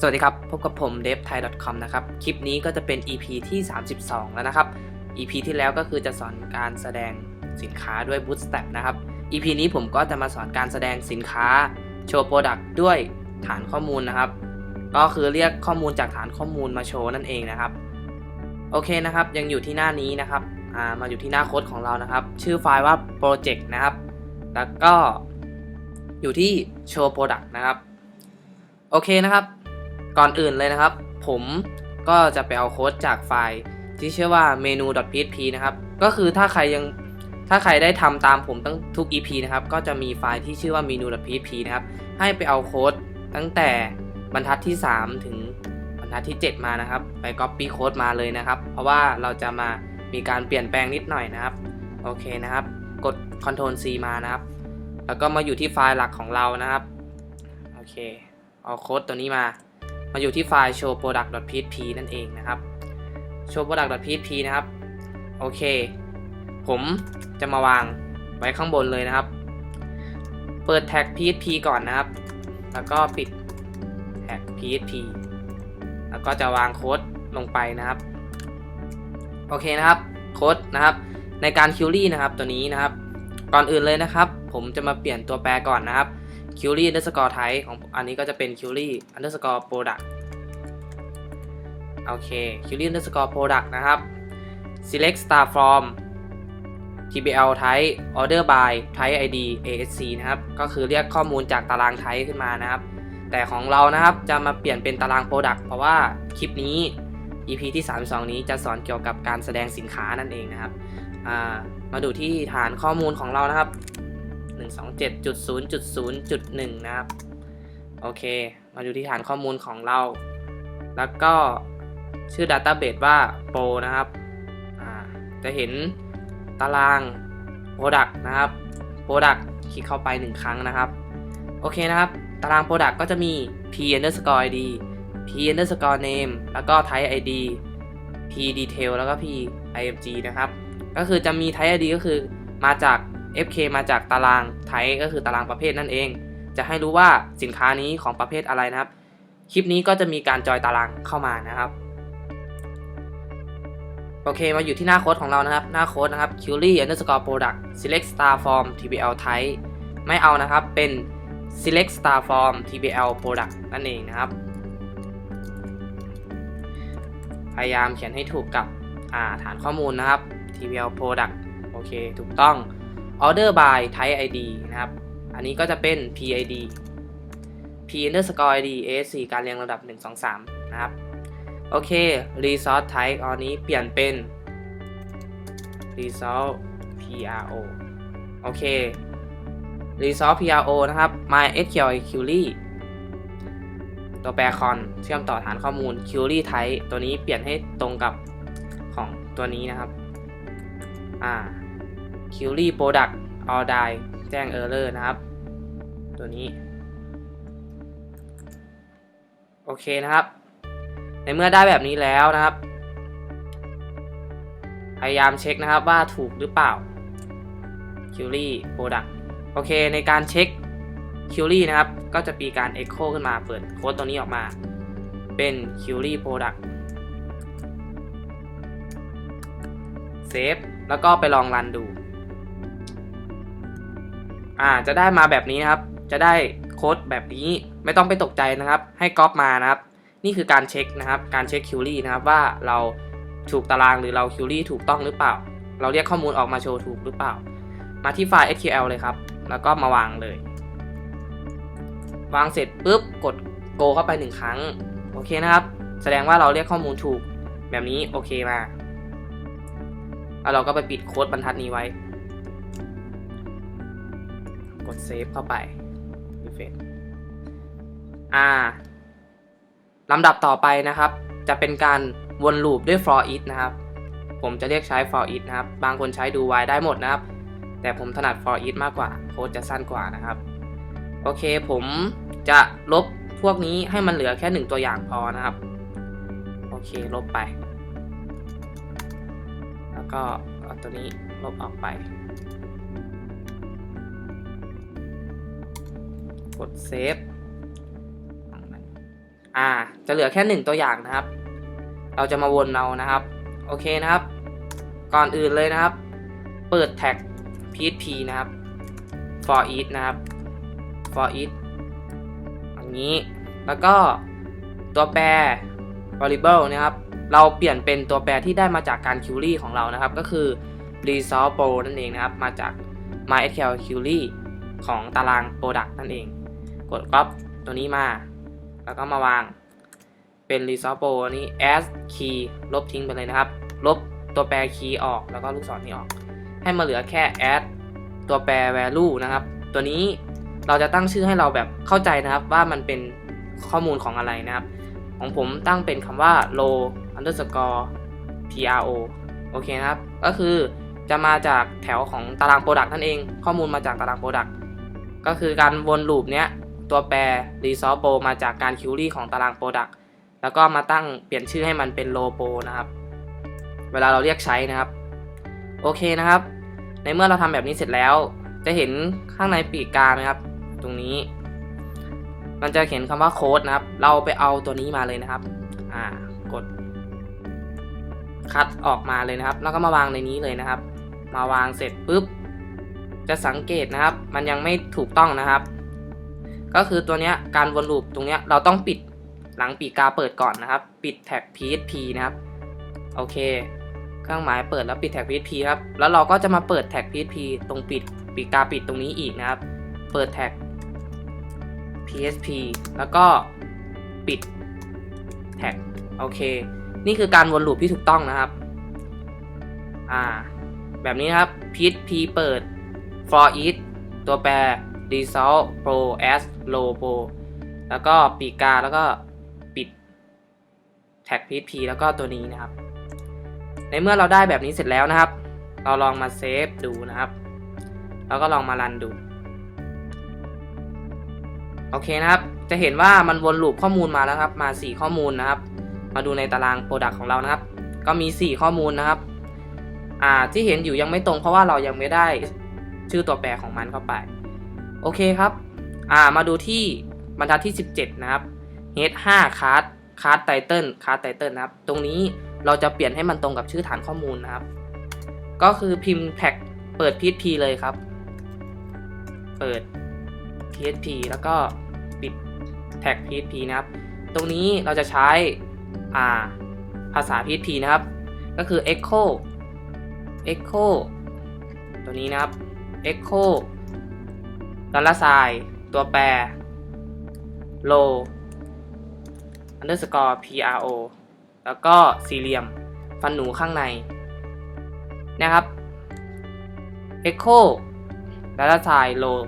สวัสดีครับ พบกับผม d e v t h a i c o m นะครับ คลิปนี้ก็จะเป็น EP ที่ 32 แล้วนะครับ EP ที่แล้วก็คือจะสอนการแสดงสินค้าด้วย Bootstrap นะครับ EP นี้ผมก็จะมาสอนการแสดงสินค้าโชว์ Product ด้วยฐานข้อมูลนะครับ ก็คือเรียกข้อมูลจากฐานข้อมูลมาโชว์นั่นเองนะครับ โอเคนะครับ ยังอยู่ที่หน้านี้นะครับามาอยู่ที่หน้าโค้ดของเรานะครับ ชื่อไฟล์ว่า project นะครับ แล้วก็อยู่ที่ show product นะครับ โอเคนะครับ ก่อนอื่นเลยนะครับ ผมก็จะไปเอาโค้ดจากไฟล์ ที่ชื่อว่า menu.php นะครับ ก็คือถ้าใครยังถ้าใครได้ทำตามผมตั้งทุก EP นะครับ ก็จะมีไฟล์ที่ชื่อว่า menu.php นะครับ ให้ไปเอาโค้ดตั้งแต่บรรทัดที่ 3 ถึงบรรทัดที่ 7 มานะครับ ไป copy โค้ดมาเลยนะครับ เพราะว่าเราจะมามีการเปลี่ยนแปลงนิดหน่อยนะครับ โอเคนะครับ กด Ctrl C มานะครับ แล้วก็มาอยู่ที่ไฟล์หลักของเรานะครับ โอเค เอาโค้ดตัวนี้มา มาอยู่ที่ไฟล์ show product.php นั่นเองนะครับ show product.php นะครับ โอเค ผมจะมาวางไว้ข้างบนเลยนะครับ เปิดแท็ก php ก่อนนะครับ แล้วก็ปิดแท็ก php แล้วก็จะวางโค้ดลงไปนะครับ โอเคนะครับโค้ดนะครับ ในการ query นะครับตัวนี้นะครับ ก่อนอื่นเลยนะครับ ผมจะมาเปลี่ยนตัวแปรก่อนนะครับ query underscore type ของอันนี้ก็จะเป็น query underscore product โอเค query underscore product นะครับ select star from tbl type order by type id asc นะครับ ก็คือเรียกข้อมูลจากตาราง type ขึ้นมานะครับ แต่ของเรานะครับจะมาเปลี่ยนเป็นตาราง product เพราะว่าคลิปนี้ EP ที่ 32 นี้จะสอนเกี่ยวกับการแสดงสินค้านั่นเองนะครับมาดูที่ฐานข้อมูลของเรานะครับ 127.0.0.1 นะครับ โอเค มาดูที่ฐานข้อมูลของเรา แล้วก็ชื่อ Database ว่า Pro นะครับจะเห็นตาราง Product นะครับ Product คลิกเข้าไป 1 ครั้งนะครับ โอเคนะครับ ตาราง Product ก็จะมี p underscore id p underscore name แล้วก็ type id p detail แล้วก็ p img นะครับ ก็คือจะมี type id ก็คือมาจาก fk มาจากตาราง type ก็คือตารางประเภทนั่นเอง จะให้รู้ว่าสินค้านี้ของประเภทอะไรนะครับ คลิปนี้ก็จะมีการจอยตารางเข้ามานะครับ โอเคมาอยู่ที่หน้าโค้ดของเรานะครับ หน้าโค้ดนะครับ q u r y underscore product select star form tbl type ไม่เอานะครับเป็น select star form tbl product นั่นเองนะครับ พยายามเขียนให้ถูกกับฐานข้อมูลนะครับ tbl product โอเค ถูกต้อง order by type id นะครับ อันนี้ก็จะเป็น PID P underscore ID ASC การเรียงลำดับ 1 2 3 นะครับ โอเค resource type อันนี้เปลี่ยนเป็น resource PRO โอเค resource PRO นะครับ MySQL query ตัวแปรคอนเชื่อมต่อฐานข้อมูล query type ตัวนี้เปลี่ยนให้ตรงกับของตัวนี้นะครับ อ่า query product all die แจ้ง error นะครับ ตัวนี้ โอเคนะครับ ในเมื่อได้แบบนี้แล้วนะครับ พยายามเช็คนะครับว่าถูกหรือเปล่า query product โอเคในการเช็ค query นะครับ ก็จะมีการ echo ขึ้นมาเปิดโค้ดตัวนี้ออกมา เป็น q u r y product save แล้วก็ไปลองรันดู อ่าจะได้มาแบบนี้นะครับ จะได้โค้ดแบบนี้ไม่ต้องไปตกใจนะครับ ให้ก๊อปมานะครับ นี่คือการเช็คนะครับ การเช็คคิวรี่นะครับว่าเราถูกตารางหรือเราคิวรี่ถูกต้องหรือเปล่า เราเรียกข้อมูลออกมาโชว์ถูกหรือเปล่า มาที่ไฟล์ SQL เลยครับ แล้วก็มาวางเลย วางเสร็จปุ๊บกด go เข้าไปหนึ่งครั้ง โอเคนะครับ แสดงว่าเราเรียกข้อมูลถูกแบบนี้โอเคมาแล้วเราก็ไปปิดโค้ดบรรทัดนี้ไว้ กดเซฟเข้าไปรีเฟรชอ่าลำดับต่อไปนะครับ จะเป็นการวนลูปด้วย for each นะครับ ผมจะเรียกใช้ for each นะครับ บางคนใช้ดู while ได้หมดนะครับ แต่ผมถนัด for each มากกว่าโค้ดจะสั้นกว่านะครับ โอเคผมจะลบพวกนี้ให้มันเหลือแค่หนึ่งตัวอย่างพอนะครับ โอเคลบไป แล้วก็เอาตัวนี้ลบออกไป กดเซฟอ่า จะเหลือแค่หนึ่งตัวอย่างนะครับ เราจะมาวนเอานะครับ โอเคนะครับ ก่อนอื่นเลยนะครับ เปิดแท็ก php นะครับ for each นะครับ for each อย่างนี้ แล้วก็ตัวแปร variable นะครับ เราเปลี่ยนเป็นตัวแปรที่ได้มาจากการ query ของเรานะครับ ก็คือ resolve pro นั่นเองนะครับ มาจาก mysql query ของตาราง product นั่นเอง กด copy ตัวนี้มา แล้วก็มาวาง เป็น resolve pro นี้ as key ลบทิ้งไปเลยนะครับ ลบตัวแปร key ออกแล้วก็ลูกศรนี้ออก ให้มาเหลือแค่ add ตัวแปร value นะครับ ตัวนี้เราจะตั้งชื่อให้เราแบบเข้าใจนะครับว่ามันเป็นข้อมูลของอะไรนะครับ ของผมตั้งเป็นคำว่า row underscore pro โอเคนะครับ ก็คือจะมาจากแถวของตาราง product นั่นเอง ข้อมูลมาจากตาราง product ก็คือการวนลูปเนี้ย ตัวแปร resolve pro มาจากการ query ของตาราง product แล้วก็มาตั้งเปลี่ยนชื่อให้มันเป็น row pro นะครับ เวลาเราเรียกใช้นะครับ โอเคนะครับ ในเมื่อเราทำแบบนี้เสร็จแล้ว จะเห็นข้างในปีกกาไหมครับ ตรงนี้ มันจะเขียนคำว่าโค้ดนะครับ เราไปเอาตัวนี้มาเลยนะครับ อ่ากดคัดออกมาเลยนะครับ แล้วก็มาวางในนี้เลยนะครับ มาวางเสร็จปุ๊บ จะสังเกตนะครับ มันยังไม่ถูกต้องนะครับ ก็คือตัวเนี้ยการวนลูปตรงเนี้ยเราต้องปิดหลังปีกาเปิดก่อนนะครับ ปิดแท็ก php นะครับ โอเค เครื่องหมายเปิดแล้วปิดแท็ก php ครับ แล้วเราก็จะมาเปิดแท็ก php ตรงปิดปีกกาปิดตรงนี้อีกนะครับ เปิดแท็ก php แล้วก็ปิดแท็ก โอเค นี่คือการวนลูปที่ถูกต้องนะครับ อ่า แบบนี้ครับ php เปิด for each ตัวแปร result pro S low pro แล้วก็ปีกกาแล้วก็ปิดแท็ก php แล้วก็ตัวนี้นะครับ ในเมื่อเราได้แบบนี้เสร็จแล้วนะครับ เราลองมาเซฟดูนะครับ แล้วก็ลองมารันดู โอเคนะครับ จะเห็นว่ามันวนลูปข้อมูลมาแล้วครับ มา 4 ข้อมูลนะครับ มาดูในตารางโปรดักต์ของเรานะครับ ก็มี 4 ข้อมูลนะครับอ่าที่เห็นอยู่ยังไม่ตรงเพราะว่าเรายังไม่ได้ชื่อตัวแปรของมันเข้าไป โอเคครับ อ่า มาดูที่บรรทัดที่ 17 นะครับ head 5 card card title card title นะครับ ตรงนี้เราจะเปลี่ยนให้มันตรงกับชื่อฐานข้อมูลนะครับ ก็คือพิมพ์แท็กเปิด php เลยครับ เปิด php แล้วก็ปิดแท็ก php นะครับ ตรงนี้เราจะใช้อ่าภาษา php นะครับ ก็คือ echo echo ตัวนี้นะครับ echo ดอลลาร์ไซตัวแปร low underscore pro แล้วก็สี่เหลี่ยม ฟันหนูข้างใน นะครับ echo data type low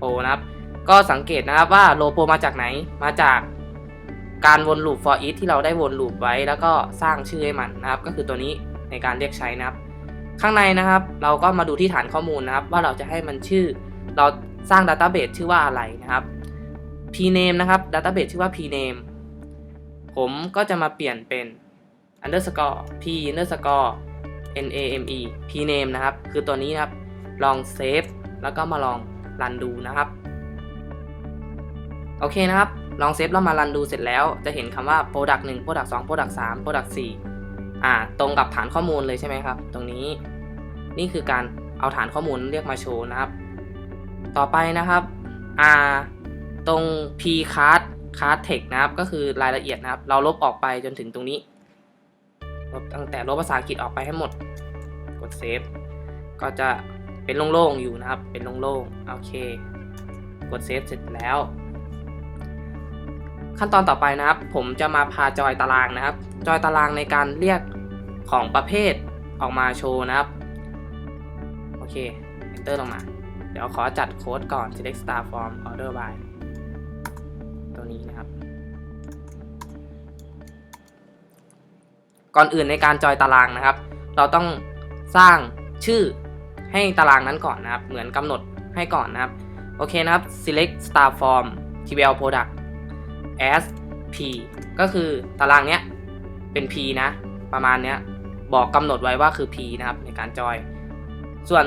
pro นะครับ ก็สังเกตนะครับว่า low pro มาจากไหน มาจากการวนลูป for each ที่เราได้วนลูปไว้ แล้วก็สร้างชื่อให้มันนะครับ ก็คือตัวนี้ในการเรียกใช้นะครับ ข้างในนะครับ เราก็มาดูที่ฐานข้อมูลนะครับ ว่าเราจะให้มันชื่อ เรา สร้าง Database ชื่อว่าอะไรนะครับ pname นะครับ Database ชื่อว่า pname ผมก็จะมาเปลี่ยนเป็น underscore p underscore name pname นะครับ คือตัวนี้นะครับ ลองเซฟแล้วก็มาลองรันดูนะครับ โอเคนะครับ ลองเซฟแล้วมารันดูเสร็จแล้ว จะเห็นคำว่า product 1 product 2 product 3 product 4อ่า ตรงกับฐานข้อมูลเลยใช่ไหมครับ ตรงนี้ นี่คือการเอาฐานข้อมูลเรียกมาโชว์นะครับ ต่อไปนะครับอ่าตรง p card card text นะครับ ก็คือรายละเอียดนะครับ เราลบออกไปจนถึงตรงนี้ลบตั้งแต่ลบภาษาอังกฤษออกไปให้หมด กดเซฟ ก็จะเป็นโล่งๆอยู่นะครับ เป็นโล่งๆ โอเค กดเซฟเสร็จแล้ว ขั้นตอนต่อไปนะครับ ผมจะมาพาจอยตารางนะครับ จอยตารางในการเรียกของประเภทออกมาโชว์นะครับ โอเค enter ลงมา ดี๋ยวขอจัดโค้ดก่อน select star form order by ตัวนี้นะครับ ก่อนอื่นในการจอยตารางนะครับ เราต้องสร้างชื่อให้ตารางนั้นก่อนนะครับ เหมือนกำหนดให้ก่อนนะครับ โอเคนะครับ select star form tbl product as p ก็คือตารางเนี้ยเป็น p นะ ประมาณเนี้ยบอกกำหนดไว้ว่าคือ p นะครับในการจอย ส่วน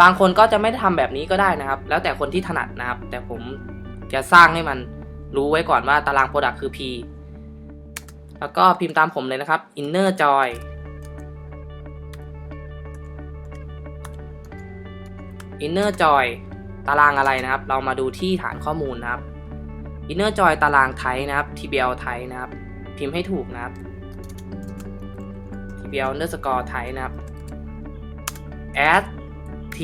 บางคนก็จะไม่ทำแบบนี้ก็ได้นะครับ แล้วแต่คนที่ถนัดนะครับ แต่ผมจะสร้างให้มันรู้ไว้ก่อนว่าตาราง product คือ p แล้วก็พิมพ์ตามผมเลยนะครับ inner joy inner joy ตารางอะไรนะครับ เรามาดูที่ฐานข้อมูลนะครับ inner joy ตารางไทยนะครับ tbl ไทยนะครับ พิมพ์ให้ถูกนะครับ tbl underscore ไทยนะครับ add t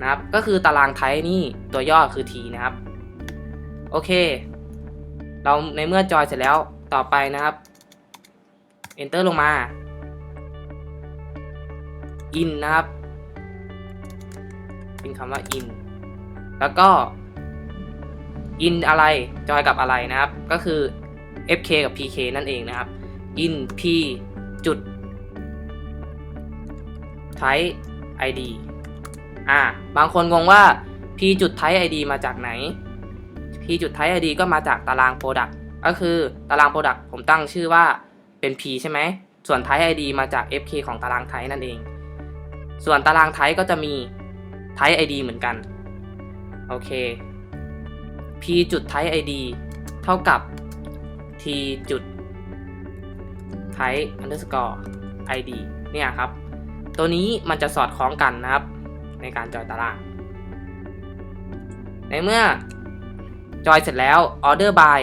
นะครับ ก็คือตารางไทยนี่ตัวย่อคือ t นะครับ โอเค เราในเมื่อจอยเสร็จแล้วต่อไปนะครับ enter ลงมา in นะครับพิมพ์คำว่า in แล้วก็ in อะไรจอยกับอะไรนะครับ ก็คือ fk กับ pk นั่นเองนะครับ in p จุด type id อ่าบางคนงงว่า p จุด type id มาจากไหน p จุด type id ก็มาจากตาราง product ก็คือตาราง product ผมตั้งชื่อว่าเป็น p ใช่ไหม ส่วน type id มาจาก fk ของตาราง type นั่นเอง ส่วนตาราง type ก็จะมี type id เหมือนกัน โอเค p จุด type id เท่ากับ t จุด type underscore id เนี่ยครับ ตัวนี้มันจะสอดคล้องกันนะครับ ในการจอยตาราง ในเมื่อจอยเสร็จแล้ว order by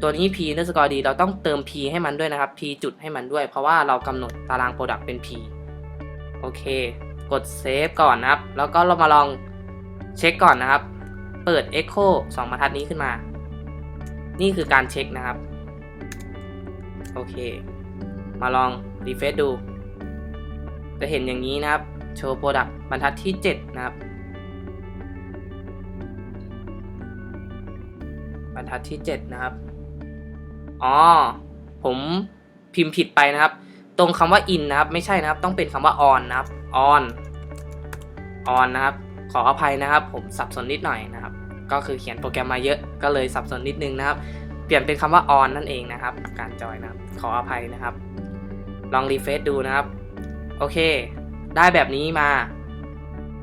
ตัวนี้ p underscore d เราต้องเติม p ให้มันด้วยนะครับ p จุดให้มันด้วย เพราะว่าเรากำหนดตาราง product เป็น p โอเค กด save ก่อนนะครับ แล้วก็เรามาลองเช็คก่อนนะครับ เปิด echo 2บรรทัดนี้ขึ้นมา นี่คือการเช็คนะครับ โอเค มาลอง refresh ดู จะเห็นอย่างนี้นะครับ โชว์ product บรรทัดที่ 7 นะครับ บรรทัดที่ 7 นะครับ อ๋อ ผมพิมพ์ผิดไปนะครับ ตรงคำว่า in นะครับ ไม่ใช่นะครับ ต้องเป็นคำว่า on นะครับ on on นะครับ ขออภัยนะครับ ผมสับสนนิดหน่อยนะครับ ก็คือเขียนโปรแกรมมาเยอะ ก็เลยสับสนนิดนึงนะครับ เปลี่ยนเป็นคำว่า on นั่นเองนะครับ การจอยนะครับ ขออภัยนะครับ ลองรีเฟซดูนะครับ โอเค ได้แบบนี้มา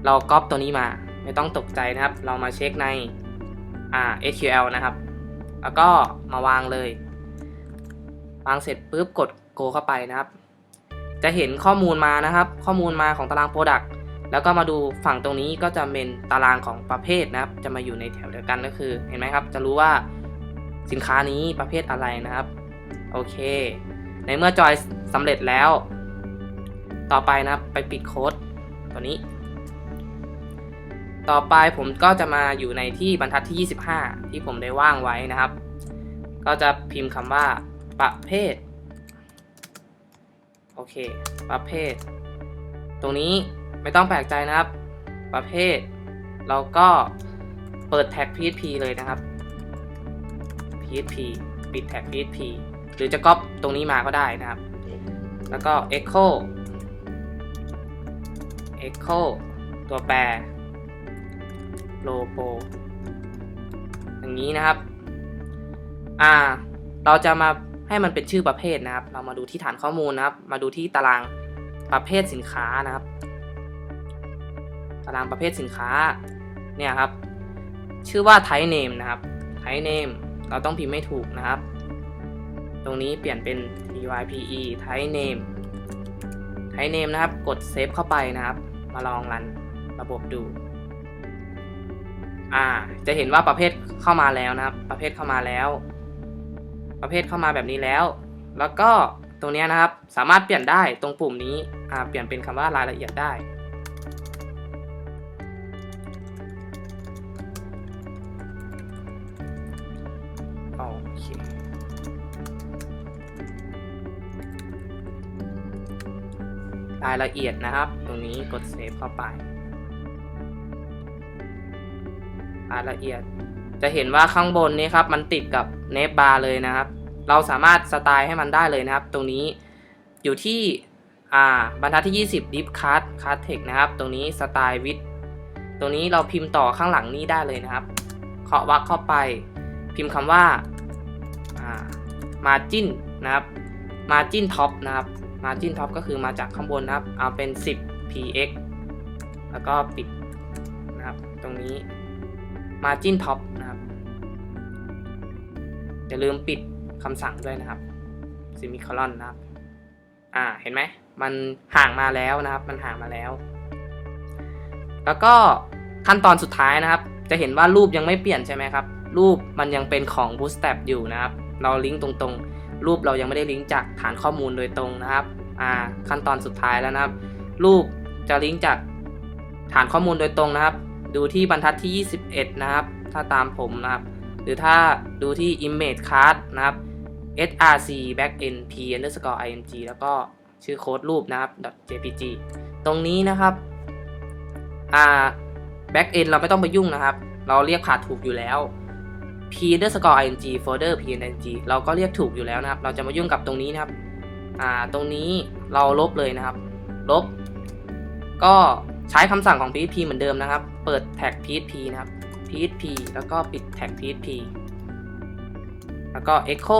เราก๊อปตัวนี้มา ไม่ต้องตกใจนะครับ เรามาเช็คในอ่า SQL นะครับ แล้วก็มาวางเลย วางเสร็จปุ๊บกด go เข้าไปนะครับ จะเห็นข้อมูลมานะครับ ข้อมูลมาของตาราง Product แล้วก็มาดูฝั่งตรงนี้ก็จะเป็นตารางของประเภทนะครับ จะมาอยู่ในแถวเดียวกันก็คือ เห็นไหมครับ จะรู้ว่าสินค้านี้ประเภทอะไรนะครับ โอเค ในเมื่อจอยสำเร็จแล้ว ต่อไปนะครับไปปิดโค้ดตัวนี้ ต่อไปผมก็จะมาอยู่ในที่บรรทัดที่ 25 ที่ผมได้ว่างไว้นะครับ ก็จะพิมพ์คำว่า ประเภท โอเค ประเภท ตรงนี้ไม่ต้องแปลกใจนะครับ ประเภท เราก็เปิดแท็ก PHP เลยนะครับ PHP ปิดแท็ก PHP หรือจะก๊อปตรงนี้มาก็ได้นะครับ แล้วก็ echo echo ตัวแปร logo อย่างนี้นะครับ อ่า เราจะมาให้มันเป็นชื่อประเภทนะครับ เรามาดูที่ฐานข้อมูลนะครับ มาดูที่ตารางประเภทสินค้านะครับ ตารางประเภทสินค้า เนี่ยครับ ชื่อว่า type name นะครับ type name เราต้องพิมพ์ไม่ถูกนะครับ ตรงนี้เปลี่ยนเป็น type type name type name นะครับ กด save เข้าไปนะครับ มาลองรันระบบดู อ่า จะเห็นว่าประเภทเข้ามาแล้วนะครับ ประเภทเข้ามาแล้ว ประเภทเข้ามาแบบนี้แล้ว แล้วก็ตรงนี้นะครับ สามารถเปลี่ยนได้ตรงปุ่มนี้ อ่า เปลี่ยนเป็นคำว่ารายละเอียดได้ รายละเอียดนะครับ ตรงนี้กดเซฟเข้าไป รายละเอียด จะเห็นว่าข้างบนนี้ครับ มันติดกับเนฟบาร์เลยนะครับ เราสามารถสไตล์ให้มันได้เลยนะครับ ตรงนี้อยู่ที่อ่าบรรทัดที่ 20 div card card text นะครับ ตรงนี้สไตล์วิดตรงนี้เราพิมพ์ต่อข้างหลังนี้ได้เลยนะครับ เคาะวรรคเข้าไป พิมพ์คำว่าอ่า margin นะครับ margin top นะครับ margin top ก็คือมาจากข้างบนนะครับ เอาเป็น 10 px แล้วก็ปิดนะครับ ตรงนี้ margin top นะครับ อย่าลืมปิดคำสั่งด้วยนะครับซิมิคอลอนนะครับ อ่า เห็นไหม มันห่างมาแล้วนะครับ มันห่างมาแล้ว แล้วก็ขั้นตอนสุดท้ายนะครับ จะเห็นว่ารูปยังไม่เปลี่ยนใช่ไหมครับ รูปมันยังเป็นของ Bootstrap อยู่นะครับ เราลิงก์ตรงๆ รูปเรายังไม่ได้ลิงก์จากฐานข้อมูลโดยตรงนะครับอ่าขั้นตอนสุดท้ายแล้วนะครับ รูปจะลิงก์จากฐานข้อมูลโดยตรงนะครับ ดูที่บรรทัดที่ 21 นะครับ ถ้าตามผมนะครับ หรือถ้าดูที่ image card นะครับ src backend p underscore img แล้วก็ชื่อโค้ดรูปนะครับ .jpg ตรงนี้นะครับอ่า backend เราไม่ต้องไปยุ่งนะครับ เราเรียกผ่าถูกอยู่แล้ว p underscore img folder png เราก็เรียกถูกอยู่แล้วนะครับ เราจะมายุ่งกับตรงนี้นะครับ อ่า ตรงนี้เราลบเลยนะครับ ลบ ก็ใช้คำสั่งของ php เหมือนเดิมนะครับ เปิดแท็ก php นะครับ php แล้วก็ปิดแท็ก php แล้วก็ echo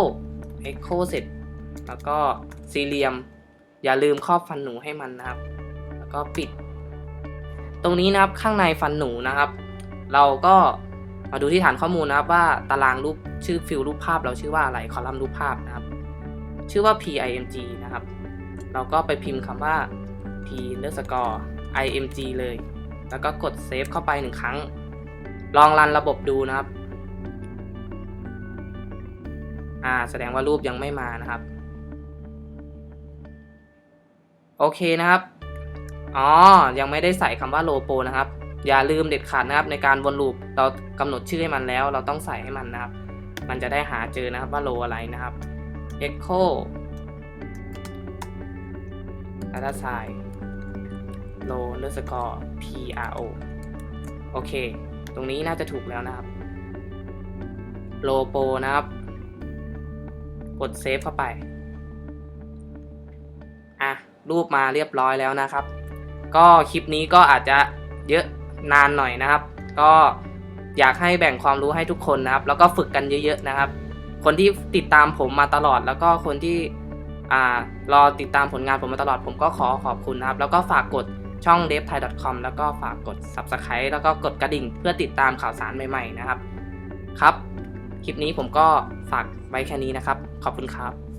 echo เสร็จ แล้วก็สี่เหลี่ยม อย่าลืมครอบฟันหนูให้มันนะครับ แล้วก็ปิด ตรงนี้นะครับข้างในฟันหนูนะครับ เราก็ มาดูที่ฐานข้อมูลนะครับว่าตารางรูปชื่อฟิลรูปภาพเราชื่อว่าอะไรคอลัมน์รูปภาพนะครับ ชื่อว่า PIMG นะครับ เราก็ไปพิมพ์คำว่า p underscore img เลย แล้วก็กดเซฟเข้าไปหนึ่งครั้ง ลองรันระบบดูนะครับ อ่า แสดงว่ารูปยังไม่มานะครับ โอเคนะครับ อ๋อ ยังไม่ได้ใส่คำว่าโลโปนะครับ อย่าลืมเด็ดขาดนะครับในการวนลูปเรากำหนดชื่อให้มันแล้ว เราต้องใส่ให้มันนะครับ มันจะได้หาเจอนะครับว่าโลอะไรนะครับ echo data sign low underscore pro โอเค ตรงนี้น่าจะถูกแล้วนะครับ โลโปนะครับ กดเซฟเข้าไป อะ รูปมาเรียบร้อยแล้วนะครับ ก็คลิปนี้ก็อาจจะเยอะ นานหน่อยนะครับ ก็อยากให้แบ่งความรู้ให้ทุกคนนะครับ แล้วก็ฝึกกันเยอะ ๆนะครับ คนที่ติดตามผมมาตลอด แล้วก็คนที่อ่ารอติดตามผลงานผมมาตลอด ผมก็ขอขอบคุณนะครับ แล้วก็ฝากกดช่อง d e v t h a i c o m แล้วก็ฝากกด subscribe แล้วก็กดกระดิ่งเพื่อติดตามข่าวสารใหม่ ๆ นะครับ ครับ คลิปนี้ผมก็ฝากไว้แค่นี้นะครับ ขอบคุณครับ